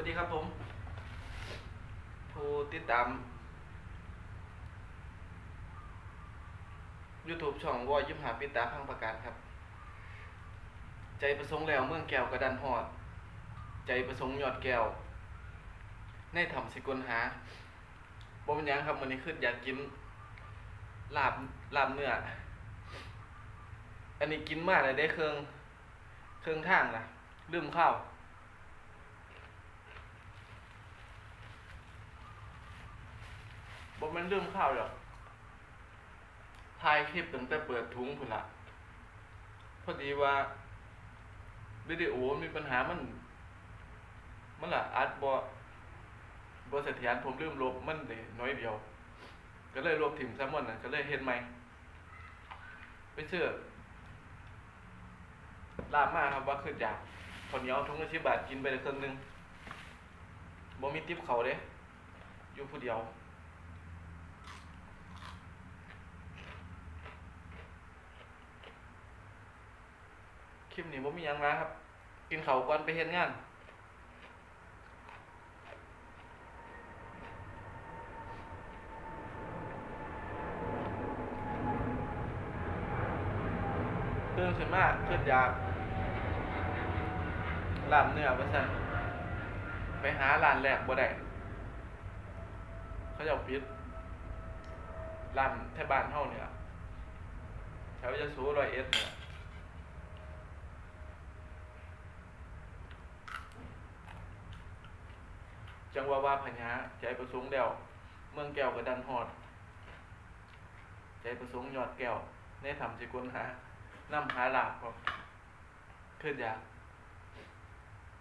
วัสดีครับผม ผู้ติดตาม YouTube ช่องวอยยิ้มหาปิตาพังประกาศครับ ใจประสงค์แล้วเมืองแก้วกระดันหอด ใจประสงค์ยอดแก้ว ในถ้ำสิกลหาบ่เป็นยังครับวันนี้ขึ้นอยากกินลาบลาบเนื้อ อันนี้กินมากเลยได้เครื่อง เครื่องทางนะลืมข้าว บ่แมันเรื่องข้าวหรอกถ่ายคลิปตั้งแต่เปิดถุงพุ่นละพอดีว่าวิดีโอมีปัญหามัน มันละอัดบ่บ่เสถียรผมลืมลบมันได้น้อยเดียว ก็เลยลบถิ่มแซมมอนน่ะก็เลยเฮ็ดใหม่ไปซื้อลาบมากครับว่าคืออยากข้าวเยวถุงละ10บาทกินไปได้ครึ่งนึงบ่มีติ๊บเขาเด้อยู่ผู้เดียว ลิปนี้ผมมีหยังมาครับ กินเขาก่อนไปเฮ็ดงานตื่นขึ้นมาขึ้นอยากลาบเนื้อว่าซั่นไปหาร้านแรกบ่ได้เขาจะเอาปิดร้านแถวบ้านเฮาเนี่ยแถวยะโสร้อยเอ็ดเนี่ย จังว่าว่าพญาใจประสงค์เดียวเมืองแก้วกับดันหอด ใจประสงค์ยอดแก้วในทำสิกุลหานำหาหลาบครับขึ้นอยาก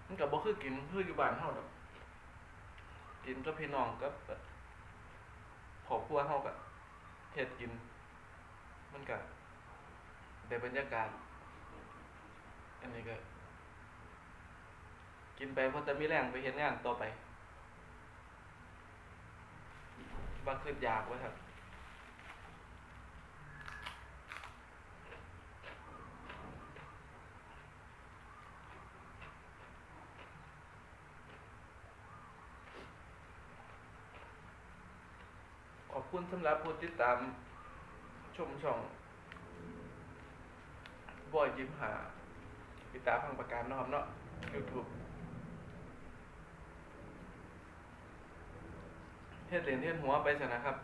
มันกับบ่คือกินคืออยู่บ้านเฮาดอกกินกับพี่น้องกับครอบครัวเฮาก็เฮ็ดกิน มันก็ได้บรรยากาศอันนี้ก็ กินไปเพราะจะมีแรงไปเฮ็ดงานต่อไป บาคืนอยากไว้ครับขอบคุณสำหรับผู้ติดตามชมช่องบอยยิ้มหาติดตามพังประการนะครับเนาะ YouTube เฮ็ดเหรียญเฮ็ดหัวไปซะนะครับ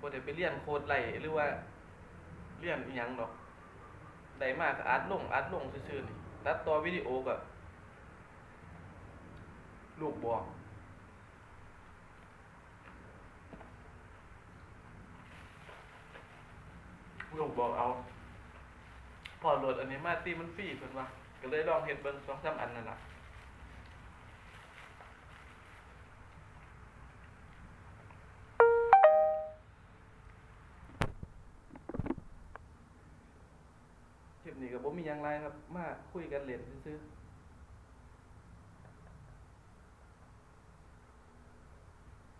บ่ได้ไปเรียนโคดไหลหรือว่าเรียนอีหยังดอกได้มากก็อัดลงอัดลงซื่อๆนี่ตัดต่อวิดีโอก็ลูกบอกลูกบอกเอา พอโหลดอันนี้มาตีมันฟรีเพิ่นว่าก็เลยลองเฮ็ดเบิ่ง2-3อันนั่นล่ะ คลิปนี้ก็บ่มีหยังไรครับ มาคุยกันเล่นซื่อ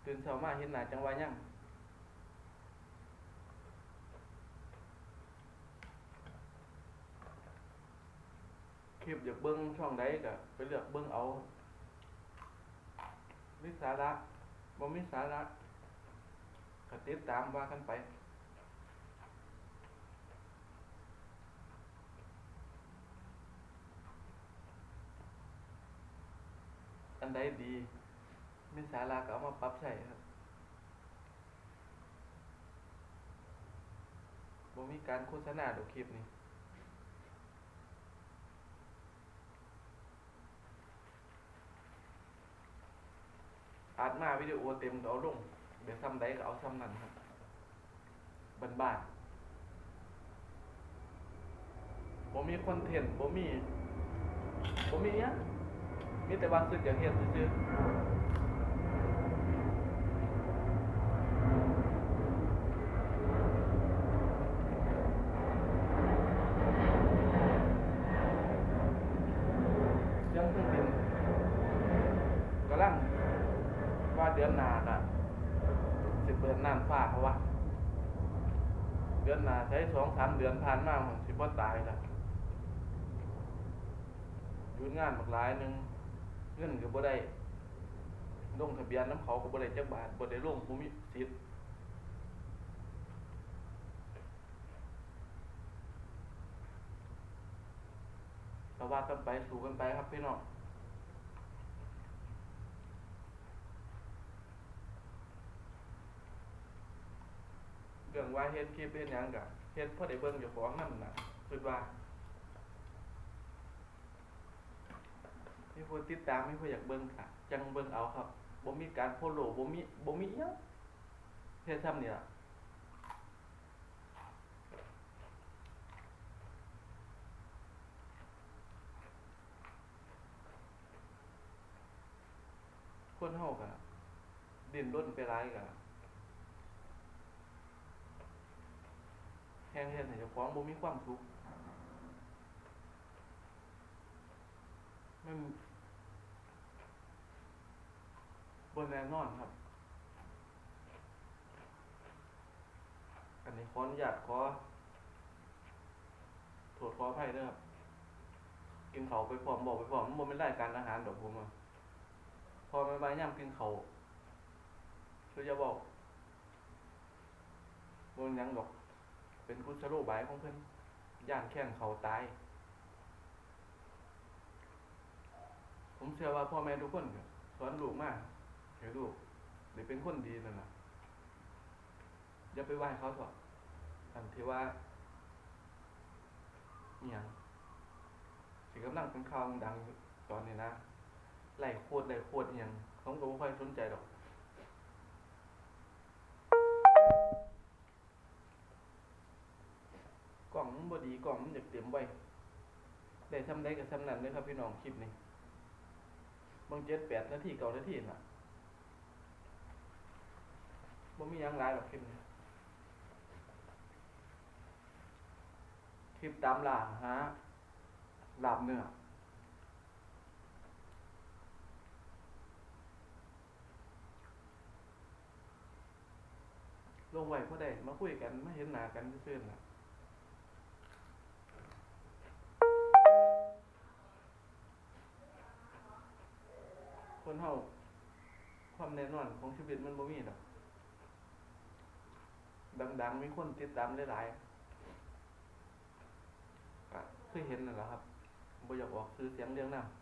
ตื่นเช้ามาเห็นหน้าจังวายังคลิปอยากเบิ่งช่องใดก็ไปเลือกเบิ่งเอามีสาระบ่มีสาระก็ติดตามว่ากันไป ใดดีมีสาระก็เอามาปรับใช้ครับบ่มีการโฆษณาดอกคลิปนี้อาจมาวิดีโอเต็มเอาลงเดี๋ยวซ้ำใดก็เอาซ้ำนั้นครับบ้านๆบ่มีคอนเทนต์บ่มีบ่มีหยัง มีแต่ว่าคือจะเฮ็ดซื่อยังเครื่องบินกำลังว่าเดือนหน้าก็สิเปิดน่านฟ้าเพราะว่าเดือนหน้าใช้สองสามเดือนผ่านมาผมสิบ่ตายล้วหยุดงงานบักหลายหนึ่ง เงินก็บ่ได้ลงทะเบียนน้ำเขาก็บ่ได้จักบาทบ่ได้ลงบ่มีสิทธิ์ก็ว่ากันไปสู่กันไปครับพี่น้องเรื่องว่าเฮ็ดคลิปเฮ็ดหยังก็เฮ็ดพอได้เบิ่งเจ้าของนำน่ะคิดว่า มีผู้ติดตามมีผู้อยากเบิ่งค่ะ จังเบิ่งเอาครับบ่มีการโพโลบ่มีบ่มีอิหยังเฮ็ดซ้ำนี่ล่ะคนเฮาก็ดิ้นรนไปหลายก็แฮงเฮ็ดให้เจ้าของบ่มีความสุขไมั นบนแน่นอนครับ อันนี้ขออนุญาตขอโทษขออภัยด้วยครับ กินเขาไปพร้อมบอกไปพร้อมมันบ่เป็นรายการอาหารดอกผมอะพอไม่บยย่ำกินเขาวคือจะบอกบนยังดอก เป็นกุศโลบายของเพื่อนย่านแข้งเขาตายผมเชื่อว่าพ่อแม่ทุกคนสอนลูกมาก ให้ลูกหรือเป็นคนดีนั่นแหละอย่าไปไหว้เขาเถอะอันที่ว่าอหย่างสิกำลังเป็นข่าวดังตอนนี้นะไหลโคตรไหลโคตรอหย่างผมก็ไม่ค่อยสนใจหรอกกล่องมันบดีกล่องมันอยากเตรียมไว้ได้ทำได้กับทำนั้นเลยครับพี่น้องคลิปนี้บางเจ็ดแปดนาทีเก้านาทีน่ะ บ่มียังหลายหรอกคลิปนี้คลิปตามล่าหลาบเนื้อลงไว้เพื่อได้มาคุยกันมาเห็นหน้ากันซื่อๆนะคนเฮาความแน่นอนของชีวิตมันบ่มีดอก ดัง ๆ มีคนติดตามหลายๆก็เคยเห็นนั่นแหละครับบ่อยากออกซื้อเสียงเรื่องน้ำ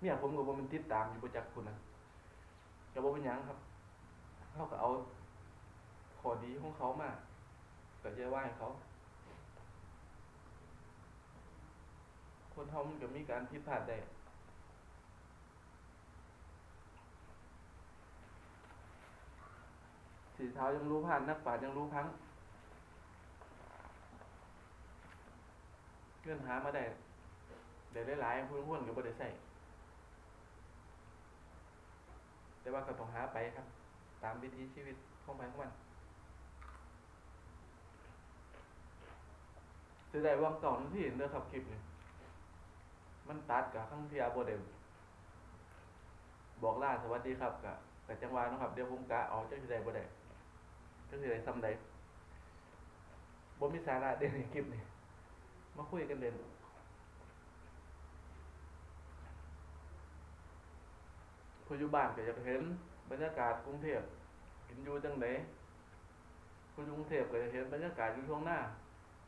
เมียผมก็บ่แมันติดตามอยู่ประจักษ์คุณนะก็บ่เป็นยังครับเขาก็เอาขอดีของเขามาก็จะว่าให้เขา คนเฮามันก็มีการผิดพลาดได้ สีเท้ายังรู้พันนักปราชญ์ยังรู้พังเงื่อนหามาได้ได้หลายๆพูนพูนก็บ่ได้ใส่แต่ว่าก็ต้องหาไปครับ ตามวิถีชีวิตของไปของมันจะได้วางเก่านั่นที่เห็นเด้อครับคลิปนี้มันตัดกับข้างเทียบ่ได้บอกลาสวัสดีครับกับกับจังหวะนะครับ เดี๋ยวผมกะเอาจังสิได้บ่ได้ ก็คืออะไรซ้ำใดบ่มีสาระเด่นในคลิปนี้มาคุยกันเด่นผู้อยู่บ้านก็อยากเห็นบรรยากาศกรุงเทพกินอยู่จังไดผู้อยู่กรุงเทพก็จะเห็นบรรยากาศอยู่ช่วงหน้า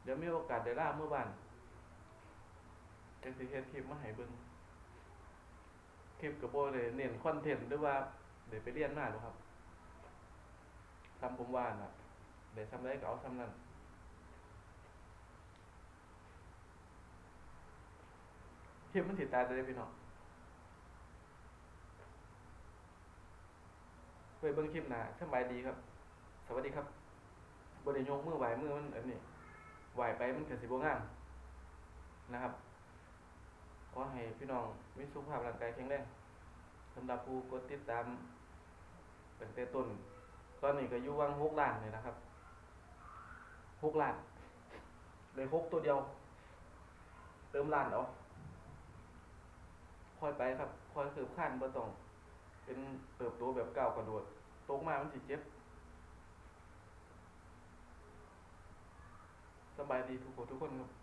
เดี๋ยวมีโอกาสได้ล่าเมื่อบ้านจังสิเฮ็ดคลิปมาให้เบิ่งคลิปก็บ่ได้เน้นคอนเทนต์หรือว่าได้ไปเรียนมาหรอครับ ทำผมว่าน่ะเดี๋ยวทำได้ก็เอาทำนั่นคลิปมันติดตายได้พี่น้องไปเบิ่งคลิปน้าสบายดีครับ สวัสดีครับบริยกมือไหวมือมันอันนี้ไหวไปมันเกิดสิบงามนะครับขอให้พี่น้องมีสุขภาพร่างกายแข็งแรงสำหรับผู้กดติดตามตั้งแต่ต้น ตอนนี้ก็อยู่วังหกล้านเลยนะครับหกล้านเลยหกตัวเดียว เติมล้านเอาค่อยไปครับค่อยสืบขั้นบ่ต้อง เป็นเติบโตแบบก้าวกระโดดตกมามันสิเจ็บสบายดีทุกคนทุกคนครับ